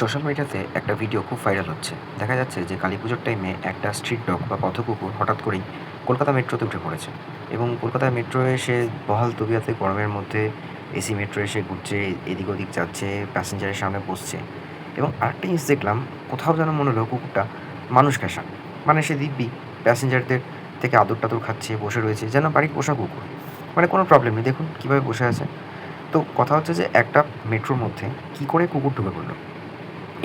Social মিডিয়াতে একটা video খুব ভাইরাল হচ্ছে। দেখা যাচ্ছে যে কালী পুজোর টাইমে একটা স্ট্রিট ডগ বা পথকুকুর হঠাৎ করেই কলকাতা মেট্রোতে উঠে পড়েছে এবং কলকাতা মেট্রো এসে বহাল তবিয়াতে গরমের মধ্যে এসি মেট্রো এসে ঘুরছে, এদিক ওদিক যাচ্ছে প্যাসেঞ্জারের সামনে বসছে এবং আরেকটা জিনিস দেখলাম, কোথাও যেন মনে হলো কুকুরটা মানুষ ঘেঁষা। মানে সে দিব্যি প্যাসেঞ্জারদের থেকে আদর টাদর খাচ্ছে, বসে রয়েছে, যেন বাড়ির পোষা কুকুর। মানে কোনো প্রবলেম নেই, দেখুন কীভাবে বসে আছে। তো কথা হচ্ছে যে একটা মেট্রোর মধ্যে কী করে কুকুর ঢুকে পড়ল?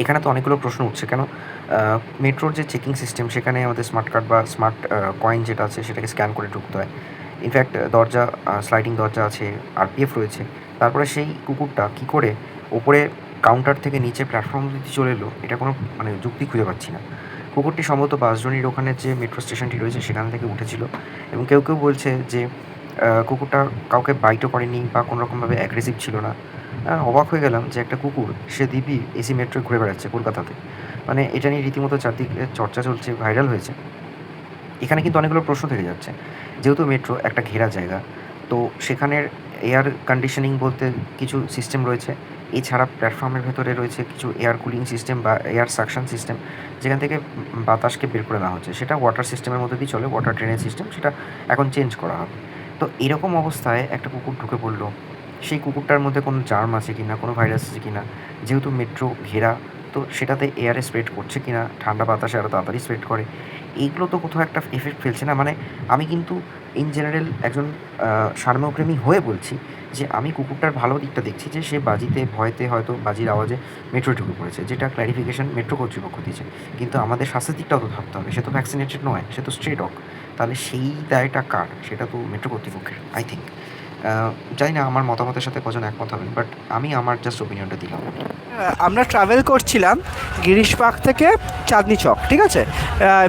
এখানে তো অনেকগুলো প্রশ্ন উঠছে, কেন? মেট্রোর যে চেকিং সিস্টেম, সেখানে আমাদের স্মার্ট কার্ড বা স্মার্ট কয়েন যেটা আছে, সেটাকে স্ক্যান করে ঢুকতে হয়। ইনফ্যাক্ট দরজা স্লাইডিং দরজা আছে আরপিএফ রয়েছে। তারপরে সেই কুকুরটা কী করে ওপরে কাউন্টার থেকে নিচে প্ল্যাটফর্ম দিতে চলে এলো, এটা কোনো মানে যুক্তি খুঁজে পাচ্ছি না। কুকুরটি সম্ভবত বাসজনির ওখানে যে মেট্রো স্টেশনটি রয়েছে, সেখান থেকে উঠেছিল এবং কেউ কেউ বলছে যে কুকুরটা কাউকে বাইটও করেনি বা কোনো রকমভাবে অ্যাগ্রেসিভ ছিল না। অবাক হয়ে গেলাম যে একটা কুকুর, সে দিবি এসি মেট্রো ঘুরে বেড়াচ্ছে কলকাতাতে। মানে এটা নিয়ে রীতিমতো চারদিকে চর্চা চলছে ভাইরাল হয়েছে। এখানে কিন্তু অনেকগুলো প্রশ্ন থেকে যাচ্ছে। যেহেতু মেট্রো একটা ঘেরা জায়গা, তো সেখানের এয়ার কন্ডিশনিং বলতে কিছু সিস্টেম রয়েছে। এছাড়া প্ল্যাটফর্মের ভেতরে রয়েছে কিছু এয়ার কুলিং সিস্টেম বা এয়ার সাকশন সিস্টেম যেখান থেকে বাতাসকে বের করে নেওয়া হচ্ছে। সেটা ওয়াটার সিস্টেমের মধ্যে দিয়ে চলে ওয়াটার ড্রেনেজ সিস্টেম সেটা এখন চেঞ্জ করা হবে। তো এরকম অবস্থায় একটা কুকুর ঢুকে পড়ল। সেই কুকুরটার মধ্যে কোনো জার্ম আছে কি না কোনো ভাইরাস আছে কি না যেহেতু মেট্রো ঘেরা, তো সেটাতে এয়ারে স্প্রেড করছে কি না ঠান্ডা বাতাসে আরও তাড়াতাড়ি স্প্রেড করে, এইগুলো তো কোথাও একটা এফেক্ট ফেলছে না। মানে আমি কিন্তু ইন জেনারেল একজন সার্মপ্রেমী হয়ে বলছি যে আমি কুকুরটার ভালো দিকটা দেখছি যে সে বাজিতে, ভয়তে হয়তো বাজির আওয়াজে মেট্রো ঢুকে পড়েছে, যেটা ক্ল্যারিফিকেশন মেট্রো কর্তৃপক্ষ দিয়েছে। কিন্তু আমাদের স্বাস্থ্যের দিকটাও তো ভাবতে হবে, সে তো ভ্যাকসিনেটেড নয়, সে তো স্ট্রে ডগ তাহলে সেই দায়টা কার? সেটা তো মেট্রো কর্তৃপক্ষের আই থিঙ্ক জানি না আমার মতামতের সাথে কজন একমত হবেন বাট আমি আমার জাস্ট ওপিনিয়নটা দিলাম। আমরা ট্রাভেল করছিলাম গিরিশ পার্ক থেকে চাঁদনি চক, ঠিক আছে?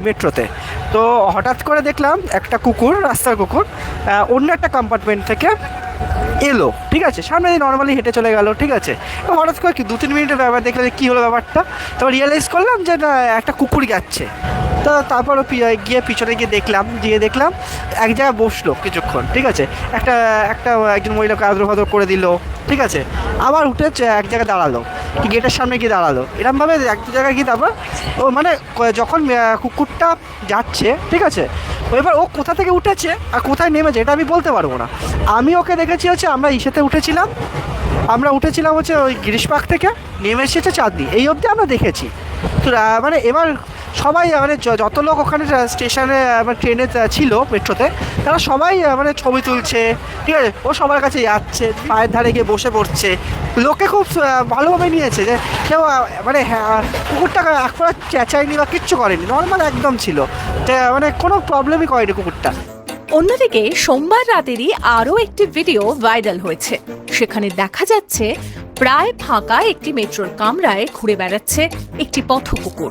মেট্রোতে। তো হঠাৎ করে দেখলাম একটা কুকুর, রাস্তার কুকুর অন্য একটা কম্পার্টমেন্ট থেকে এলো, ঠিক আছে? সামনে দিয়ে নর্মালি হেঁটে চলে গেল, ঠিক আছে? তো হঠাৎ করে কি দু তিন মিনিটের ব্যাপার দেখলে কী হলো ব্যাপারটা। তারপর রিয়েলাইজ করলাম যে না, একটা কুকুর যাচ্ছে তো তারপর গিয়ে পিছনে গিয়ে দেখলাম গিয়ে দেখলাম এক জায়গায় বসল কিছুক্ষণ, ঠিক আছে? একটা একটা একজন মহিলাকে আদর ফাদর করে দিল, ঠিক আছে? আবার উঠে এক জায়গায় দাঁড়াল, গেটের সামনে গিয়ে দাঁড়াল। এরমভাবে এক দু জায়গায় গিয়ে তারপর ও মানে যখন কুকুরটা যাচ্ছে, ঠিক আছে? এবার ও কোথা থেকে উঠেছে আর কোথায় নেমেছে এটা আমি বলতে পারব না। আমি ওকে দেখেছি হচ্ছে আমরা ইসেতে উঠেছিলাম, আমরা উঠেছিলাম হচ্ছে ওই গিরিশ থেকে, নেমে এসেছে চাঁদনি। এই অবধি আমরা দেখেছি। তো মানে এবার সবাই মানে যত লোক ওখানে স্টেশনে মানে ট্রেনে ছিল মেট্রোতে, তারা সবাই মানে ছবি তুলছে, ঠিক আছে? ও সবার কাছে যাচ্ছে, পায়ের ধারে গিয়ে বসে পড়ছে। লোকে খুব ভালোভাবে নিয়েছে যে, কেউ মানে হ্যাঁ কুকুরটা একবার চেঁচায়নি বা কিচ্ছু করেনি, নর্মাল একদম ছিল। মানে কোনো প্রবলেমই করেনি কুকুরটা। অন্যদিকে, সোমবার রাতেরই আরও একটি ভিডিও ভাইরাল হয়েছে। সেখানে দেখা যাচ্ছে, প্রায় ফাঁকা একটি মেট্রোর কামরায় ঘুরে বেড়াচ্ছে একটি পথ কুকুর।